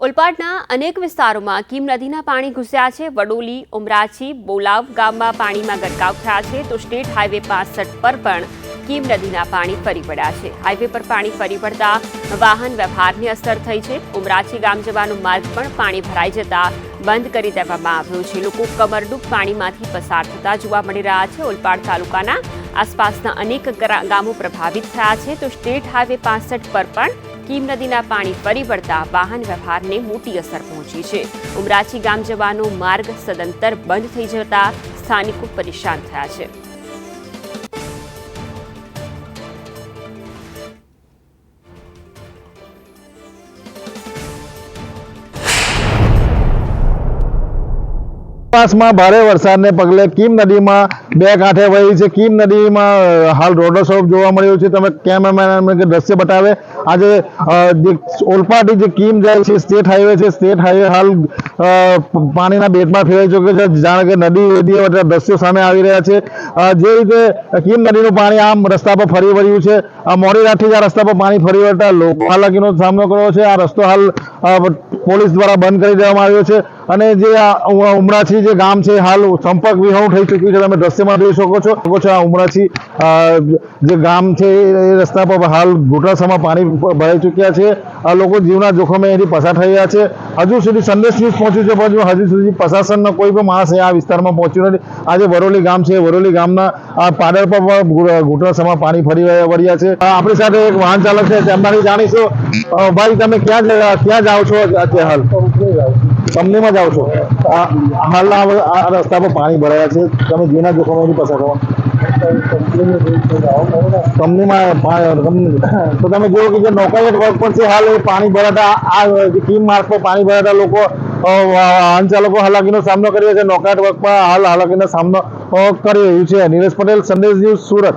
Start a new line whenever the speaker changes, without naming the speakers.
ઓલપાડના અનેક વિસ્તારોમાં કીમ નદીના પાણી ઘૂસ્યા છે. વડોલી, ઉમરાછી, બોલાવ ગામમાં પાણીમાં ગરકાવ થયા છે તો સ્ટેટ હાઈવે પાસઠ પર પણ કીમ નદીના પાણી ફરી પડ્યા છે. હાઈવે પર પાણી ફરી પડતા વાહન વ્યવહારને અસર થઈ છે. ઉમરાછી ગામ જવાનો માર્ગ પણ પાણી ભરાઈ જતા બંધ કરી દેવામાં આવ્યો છે. લોકો કમરડૂબ પાણીમાંથી પસાર થતા જોવા મળી રહ્યા છે. ઓલપાડ તાલુકાના આસપાસના અનેક ગામો પ્રભાવિત થયા છે, તો સ્ટેટ હાઈવે પાસઠ પર પણ કીમ નદીના પાણી ફરી વળતા વાહન વ્યવહારને મોટી અસર પહોંચી છે. ઉમરાછી ગામ જવાનો માર્ગ સદંતર બંધ થઈ જતા સ્થાનિકો પરેશાન થયા છે.
આસપાસમાં ભારે વરસાદને પગલે કીમ નદીમાં બે કાંઠે વહી છે. કીમ નદીમાં હાલ રોડો સ્વરૂપ જોવા મળ્યું છે. તમે કેમેરામેન દ્રશ્ય બતાવે. આજે જે ઓલપાટી જે કીમ જાય છે, સ્ટેટ હાઈવે છે. સ્ટેટ હાઈવે હાલ પાણીના બેટમાં ફેરાઈ ચૂક્યો છે. જાણે કે નદી વચ્ચે દ્રશ્યો સામે આવી રહ્યા છે. જે રીતે કીમ નદીનું પાણી આમ રસ્તા પર ફરી વળ્યું છે. મોડી રાતથી જ આ રસ્તા પર પાણી ફરી વળતા લોકો હાલાકીનો સામનો કરવો છે. આ રસ્તો હાલ પોલીસ દ્વારા બંધ કરી દેવામાં આવ્યો છે. અને જે આ ઉમરાછી જે ગામ છે, હાલ સંપર્ક વિહોણું થઈ ચૂક્યું છે. તમે દ્રશ્યમાં જોઈ શકો છો. શકો છો આ ઉમરાછી જે ગામ છે, એ રસ્તા પર હાલ ઘૂંટણસામાં પાણી ભરાઈ ચૂક્યા છે. આ લોકો જીવના જોખમે એથી પસાર થઈ રહ્યા છે. હજુ સુધી સંદેશ ન્યૂઝ પહોંચ્યું છે, પણ હજુ સુધી પ્રશાસનનો કોઈ પણ માણસ આ વિસ્તારમાં પહોંચ્યું નથી. આજે વરોલી ગામ છે વરોલી ગામના આ પાદર પર ઘૂંટણસામાં પાણી ફરી વળ્યા- છે. આપણી સાથે એક વાહન ચાલક છે, તેમનાથી જાણીશું. ભાઈ, તમે ક્યાં જ- ક્યાં જાઓ છો? અત્યારે હાલ? કંપનીમાં જાઓ છો? આ હાલના આ આ રસ્તા પર પાણી ભરાયા છે. તમે જીવના જોખમોથી પસાર કરો કંપનીમાં તો તમે જુઓ કે જે નોકરિયાત વર્ગ પણ છે, હાલ એ પાણી ભરાતા આ ટીમ જે માર્ગ પર પાણી ભરાતા લોકો વાહન ચાલકો હાલાકીનો સામનો કરી રહ્યા છે. નોકરિયાત વર્ગ પણ હાલ હાલાકીનો સામનો કરી રહ્યું છે. નીરજ પટેલ, સંદેશ ન્યૂઝ સુરત.